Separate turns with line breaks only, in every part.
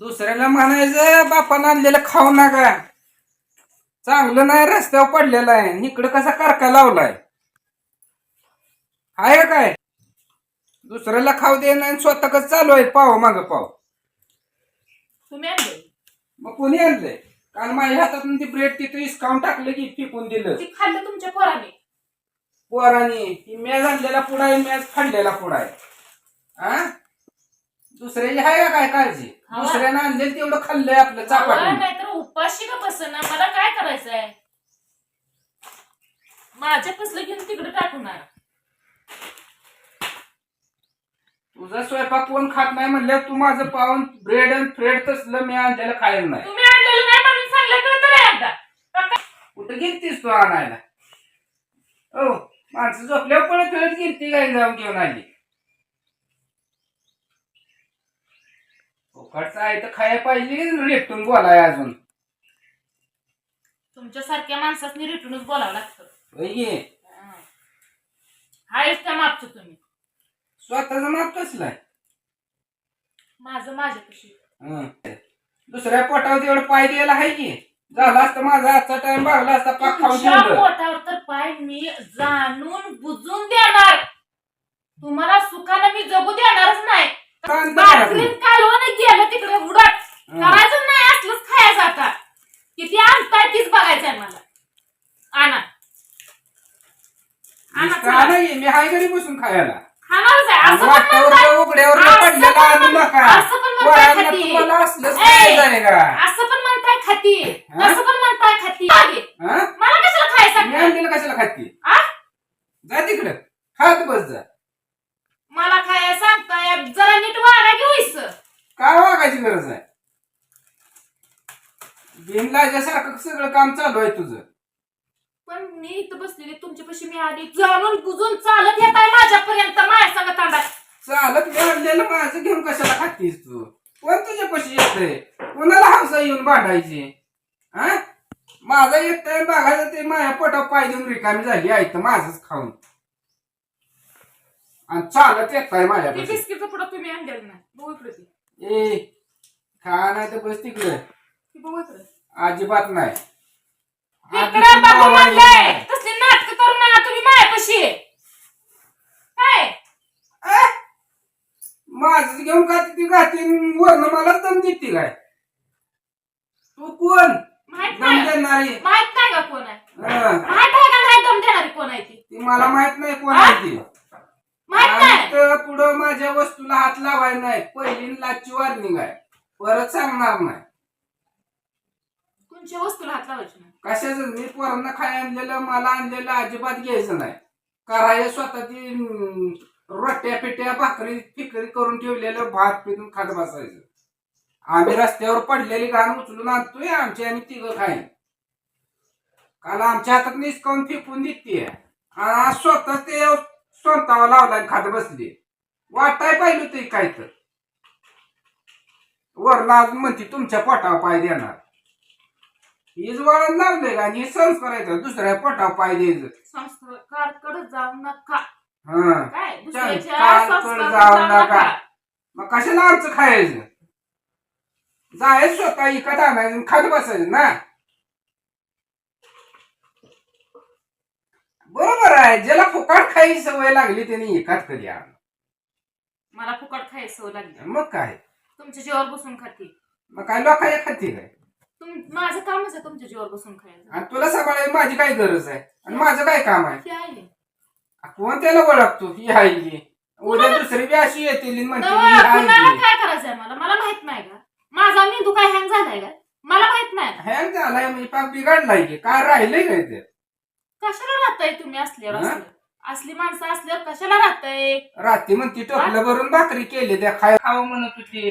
दुसऱ्याला म्हणायचं बापानं आणलेलं खाऊ नका. चांगलं नाही रस्त्यावर पडलेलं आहे. इकडं कसा कारका लावलाय? आहे काय? दुसऱ्याला खाऊ दे नाही स्वतः कसं चालू आहे. पाव माग पाव
तुम्ही आणले?
मग कोणी आणलंय काल माझ्या हातात ती ब्रेड तिथं इसकावून टाकलं की फेकून दिलं.
ती खाल्लं तुमच्या पोराने?
पोराने. ती मॅच आणलेला पुढा आहे मॅच फाडलेला पुढा आहे. हा दुसऱ्याची आहे का काय काळजी?
हा.
दुसऱ्यानं आणलेलं तेवढं खाल्लंय आपलं चापाटून
नाहीतर उपाशी का बसना? मला काय करायचंय? माझ्या कसलं घेऊन तिकडे आण.
तुझा स्वयंपाक कोण खात नाही म्हणल्यावर तू माझं पाहून ब्रेड आणि फ्रेड तसलं मी आणलेलं खायला नाही.
तुम्ही आणलेलं नाही म्हणून सांगलं एकदा काका,
कुठं गेलतीस तू आणायला? हो माणसं झोपल्यावर पण फिरत गेलती काही जाऊन घेऊन आली? फुकटचं आहे तर खायला पाहिजे रेटून बोलाय अजून
तुमच्यासारख्या माणसासनी रिटूनच बोलावं लागतं
होय की?
हा. हायच त्या मागचं तुम्ही
स्वतःचं माप कसलं आहे
माझं माझ्यापाशी
हं. दुसऱ्या पोटावर तेवढं पाय द्यायला आहे की झाला असतं माझा आजचा टाइम भागला असता पाक खाऊन
तुमच्या
ठेवलं
पोटावर तर पाय मी जाणून बुजून देणार तुम्हाला सुखानं मी जगू देणारच नाही. कालवण गेलं तिकडे उडत
हं.
करायचं नाही असलंच खायचं आता किती आणताय तीच बघायचंय मला आणा आणा
का
चला.
नाही मी बसून खायला
म्हणताय
उघड्यावर पडलेला
पण
आणू नका
म्हणताय
पोरांना
खाती.
तुम्हाला असलंच
ए!
खायचं आहे का
असं पण म्हणताय खाती
हा?
असं पण म्हणताय खाती मागे.
हं?
मला कशाला खायचं
मी
सांगताय?
आणलेलं कशाला खाती
आ?
जा तिकडं खात बस जा
मला खाया सांगताय जरा नीट वागा की होईस
काय वागायची गरज आहे बिनलाजासारखं सगळं काम चालू आहे तुझं
पण मी इथं बसलेली तुमच्यापाशी मी आली. जाणून बुजून चालत येत आहे माझ्यापर्यंत माझ्या संग तांडा
चालत आणलेलं माझं घेऊन कशाला खातीस तू? कोण तुझ्या पशी येतंय? कोणाला हौसा येऊन भांडायची? हा? माझा येतंय बघायचं ते माझ्या पोटावर पाय देऊन रिकामी झाली आहे तर माझंच खाऊन. आणि चालत येत आहे
ते
माझ्यापाशी.
बिस्किटचं पुढं तुम्ही आणलेलं नाही. बघू इकडे ती.
ए खा नाही तर बस तिकडे.
बघू इकडे.
अजिबात नाही.
इकडे बघू म्हणलंय. तसली नाटक करू नका तुम्ही मायापाशी. काय?
माझं घेऊन का ती गाती वरण मला दम देते काय? तू कोण?
माहीत
दम
नाही.
देणारी.
माहीत नाही का कोण आहे?
हं.
माहीत आहे का नाही दम देणारी कोण आहे ती?
ती मला माहीत नाही कोण आहे ती.
माहीत
आणि
नाही
तर पुढं माझ्या वस्तूला हात लावाय नाही. पहिली लाची वॉर्निंग आहे. परत सांगणार नाही.
तुमच्या वस्तूला हात लावायची
कशाच? मी पोरांना खाय आणलेलं मला आणलेलं अजिबात घ्यायचं नाही. करायला स्वतः ती रोट्या पिट्या भाकरी फिकरी करून ठेवलेलं भात पिऊन खात बसायचं. आम्ही रस्त्यावर पडलेली घाण उचलून आणतोय आमची आणि तिघं खाईन काल आमच्या हातात निसकावून फेकून देते स्वतः ते स्वतःवर लावला आणि खात बसली वाटाय पाहिलं ते काय तर. वरला म्हणते तुमच्या पोटावर पाय देणार. हीच वळण लावले का? आणि हे संस्कार दुसऱ्या पोटावर पाय द्यायचं.
संस्कारकडे जाऊ नका.
हा.
काय?
कारकडे
दुसऱ्याच्या
जाऊ नका. मग कशाला आमचं खायचं? जायचं स्वतः इकत आणायचं आणि खात बसायचं ना? बरोबर आहे. ज्याला फुकाट खायची सवय लागली त्याने एकात कधी आण
मला फुकट खायची सवय लागली.
मग काय?
तुमच्या जीवावर बसून खाते.
मग काय लोकांच्या खाती काय?
तुम माझं कामच आहे तुमच्या जीवावर बसून खायचं.
आणि तुला सांभाळायची माझी काय गरज आहे? आणि माझं काय काम आहे? कोण त्याला ओळखतो ही की उद्या दुसरी बी अशी येतील आणि म्हणतील ही
कुणाला. काय करायचंय मला? मला माहीत नाही का माझा मेंदू काय हँग झालाय का मला माहीत नाही
हँग झालाय म्हणजे पाक बिघडलाय की? काय राहिलंय काय ते?
कशाला राहताय तुम्ही असल्यावर
हा?
असल्यावर? असली माणसं असल्यावर कशाला राहताय?
रात्री म्हणती टोपलं भरून भाकरी केली त्या खाय खावं म्हणत होती.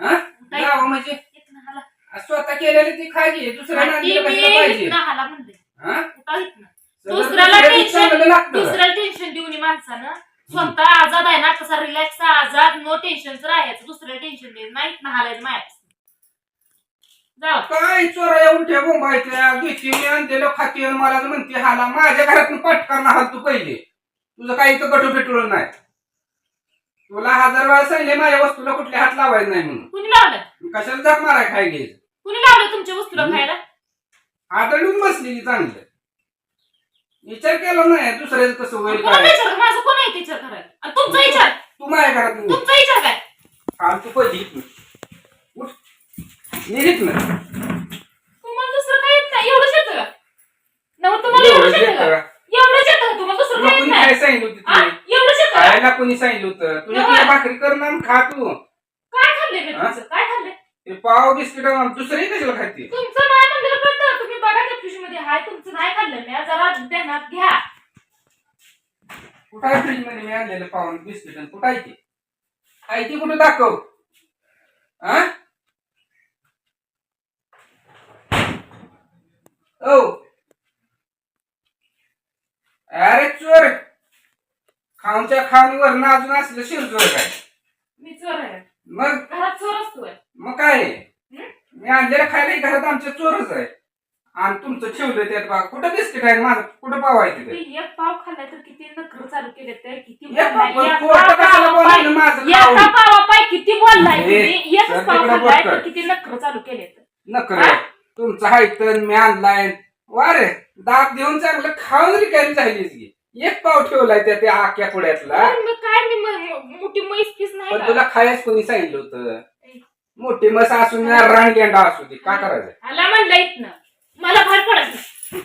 हा? जावं म्हणजे?
इथनं हाला.
स्वतः केलेली ती खायची दुसऱ्याला
ती
आणलेलं
मी
कशाला पाहिजे?
इथनं हाला म्हणते.
हा?
उठा इथनं.
सगळं
दुसऱ्याला
दुसऱ्याचं
टेन्शन
चांगलं लागतं. का?
दुसऱ्याला टेन्शन देऊन ही माणसानं. स्वतः आजाद आहे ना कसा रिलॅक्स आजाद नो टेन्शन राहायचं दुसऱ्याला टेन्शन द्यायचं नाही हालायचं माया जाऊ.
काय चोरा येऊन ठेव मुंबईच्या घेते मी आणलेलं खाते आणि मला म्हणते हाला माझ्या घरातून पटकन हाल तू पहिले. तुझं काही इथं गटू पेटवलं नाही. तुला हजार वेळा सांगितले माझ्या वस्तूला कुठले हात लावायचे नाही म्हणून.
कुणी लावलं?
कशाला जात माराय खाय घ्यायचं
लावलं तुमच्या वस्तूला. खायला
आदळून बसली की चांगलं विचार केला नाही दुसऱ्याचं कसं होईल काय
विचार माझं कोण आहे विचार करायला आणि तुमचा विचार
तू माझ्या घरात नाही.
तुमचा विचार काय
काल तू पहिली इथनं. उठ. निघित ना
तुम्हाला दुसरं काही येत नाही एवढंच येतं का नव तुम्हाला एवढंच येतं का एवढंच येतं का तुम्हाला दुसरं
तुला
येत
कोणी
नाही
काय सांगितलं होतं? तुला?
एवढंच येतं का?
खायला कोणी सांगितलं होतं तुझ्या? तुझ्या भाकरी कर ना आणि खा तू
काय खाल्ले मी
हा?
तुमचं काय खाल्ले
ते पाव बिस्किट दुसरे कशाला खाते
तुमचं नाही म्हणलं कळतं तुम्ही बघा त्या फ्रीजमध्ये हाय तुमचं नाही खाल्लं मी जरा ध्यानात घ्या.
कुठं आहे फ्रीजमध्ये मी आणलेलं पाव बिस्किट कुठं आहे ते? आहे ते कुठं दाखव. हा ओ अरे चोर. खाऊनच्या खाऊनवर ना अजून असलं शिरचोर काय?
मी चोर आहे.
मग?
घरात चोर असतोय.
मग काय?
हं?
मी आणलेलं खायला घरात आमच्या चोरच आहे. आणि तुमचं ठेवलं त्यात बघा कुठं बिस्किट आहे माझं कुठं पाव आहे तिथे?
तुम्ही एक पाव तर किती नखर चालू केले ते किती
एक पाव- माझं
एका? पावापायी किती बोललाय
ए,
तुम्ही? एकच
सर
पाव
तिकडं
खाल्लाय
बोट
तर
कर.
किती नखर चालू केले
नकर
हा?
तुमचं हाय तर मी आणलाय. वारे दात देऊन चांगलं खाऊन रिकामी झालीच की? एक पाव ठेवलाय त्या त्या आख्या पुड्यातला
काय मी म- म- मोठी म्हैस पीस नाही
पण
का?
तुला खायच कोणी सांगितलं होतं? मोठी मस असून रानगेंडा असू दे. का करायचं?
मला म्हणलं इथनं मला बाहेर पडायचं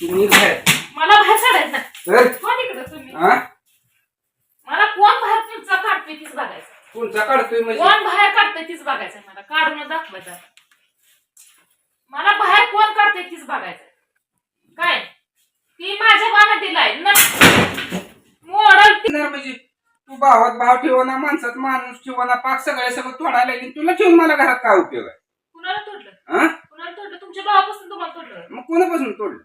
तुम्ही बाहेर
मला बाहेर काढायचं
तर
कोण इकडं तुम्ही?
हा
मला कोण बाहेर तुमचा काढतोय तीच बघायचं.
तुमचा काढतोय म्हणजे?
कोण बाहेर काढतोय तीच बघायचं मला. काढून दाखवायचं मला बाहेर कोण काढतोय तीच बघायचं काय ती माझ्या बाना दिलाय मोडल ती
येणार म्हणजे तू भावात भाव ठेवना माणसात माणूस ठेवना पाक सगळ्या सगळं तोडायला लागेल. तुला ठेवून मला घरात काय उपयोग आहे?
कुणाला तोडलं?
हा?
कुणाला तोडलं? तुमच्या भावापासून तुम्हाला तोडलं?
मग कोणापासून तोडलं?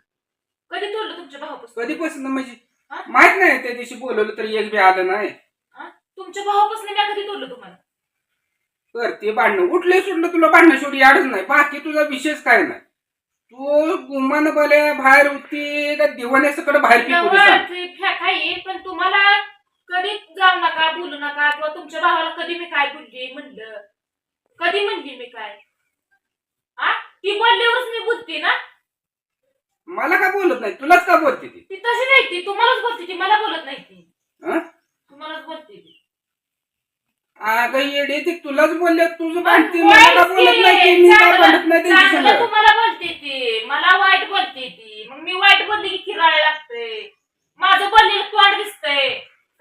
कधी तोडलं तुमच्या भावापासून?
कधीपासून? म्हणजे
हा?
माहीत नाही त्या दिवशी बोलवलं तर एक बी आलं नाही.
हा? तुमच्या भावापासून मी कधी तोडलं तुम्हाला?
तर ते भांडणं. उठले सुटलं तुला भांडणं शेवटी याडच नाही. बाकी तुझा विषयच काय नाही. तू गुमान बले बाहेर होती का दिवाने सकड बाहेर पिकवली.
ते आहे पण तुम्हाला कधी जाऊ नका बोलू नका किंवा तुमच्या भावाला कधी मी काय बोलली म्हणलं? कधी म्हणली मी काय? आ? ती बोलल्यावरच मी बोलते ना?
मला का बोलत नाही? तुलाच का बोलते ती?
ती तशी नाही ती. तुम्हालाच बोलते ती. मला बोलत नाही ती.
हं?
तुम्हालाच बोलते ती.
अगं येडे ती. तुलाच बोलले. तुझं भांडते मला बोलत नाही
ती,
ती, मी बोलत नाही त्यांची
चांगलं
संग?
तुम्हाला बोलते ती. मला वाईट बोलते ती. मग मी वाईट बोलली की किराळ लागते माझं बोललेलं तोंड दिसतंय.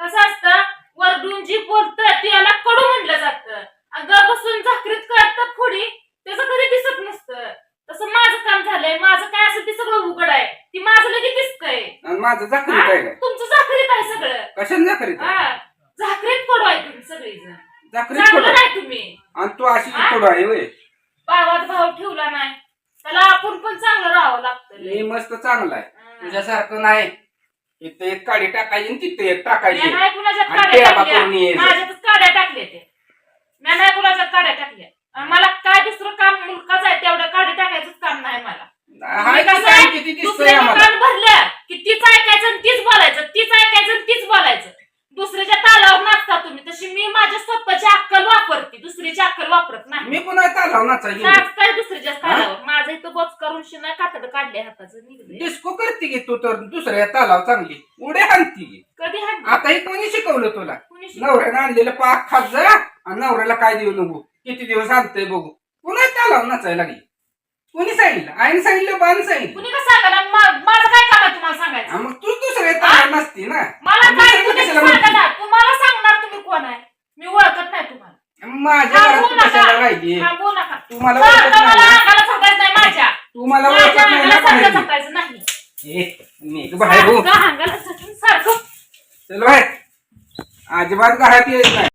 कसं असतं. वरडून जी बोलतं त्याला कडू म्हणलं जातं. अगं बसून झाकरीत कळतं पुढी त्याचं कधी दिसत नसतं. तसं माझं काम झालंय माझं काय असेल ते सगळं उघड आहे. ती माझं लगेच दिसतंय.
आणि माझं जाकरीत
हा?
आहे काय?
तुमचं झाकरीत आहे सगळं.
कशाने जाकरीत आहे?
हा झाकरीत कडू आहे तुम्ही सगळेजण.
जाकरीत
चांगलं
थोडं
नाही तुम्ही.
आणि तू अशी
हा?
थोडं आहे होय.
भावात भाव ठेवला नाही. त्याला आपण पण चांगलं राहावं लागतं.
मी मस्त चांगला आहे. तुझ्यासारखं नाही. इथे एक काडी टाकायची आणि तिथे एक टाकायची.
मी नाही कुणाच्यात
आणि
काड्या
टेबा
टाकल्या.
यायचं.
माझ्यातच काड्या टाकल्या ते मी नाही कुणाच्यात काड्या टाकल्या. आणि मला काय दुसरं काम मुलकाच आहे तेवढं काड्या टाकायचंच काम नाही मला.
हाय
कसं
की काय
आहे?
किती दिसतंय
दुसऱ्याने
आम्हाला.
कान भरल्या की तीच ऐकायचं आणि तीच बोलायचं तीच ऐकायचं आणि तीच बोलायचं. दुसऱ्याच्या तालावर नाचता तुम्ही. तशी मी माझ्या स्वतःची अक्कल वापरते. दुसऱ्याची अक्कल वापरत नाही.
मी पुन्हा तालाव नाचायची
नाचताय दुसऱ्याच्या तालावर. माझं इथं बोच करून शिना कातड काढले हाताचं निघले
डिस्को करते की तू तर दुसऱ्या तालाव चांगली उड्या हाणती.
कधी हात
आता हे कोणी शिकवलं तुला?
कुणी शिकवलं?
नवऱ्यानं आणलेलं पाक खात जा आणि नवऱ्याला काय देऊ नको? किती दिवस आणतंय बघू. पुन्हा तालाव नाचायला लागली. कोणी सांगितलं? आईने सांगितलं बाण सांगितलं.
कुणी का सांगा मा- माझं काय काम आहे तुम्हाला सांगायचं?
मग तूच दुसऱ्या तालाव नसती ना.
मला काय
कशाला
सांगा
म्हणते?
ना? तुम्हाला सांगणार तुम्ही कोण आहे? मी ओळखत नाही तुम्हाला.
माझ्या
थांबू
घरात तू
नका.
कशाला राहिली
थांबू नका.
तू मला
सारखं
ओळखत
मला
नाही ना?
अंगाला झपायचं नाही माझ्या
तू मला
माझ्या
ओळखत नाही
अंगाला
ना
सारखं
बाहेर
झपायचं नाही
ए, निघ बाहेर हो.
सारखं.
चल बाहेर. अजिबात घरात येत नाही.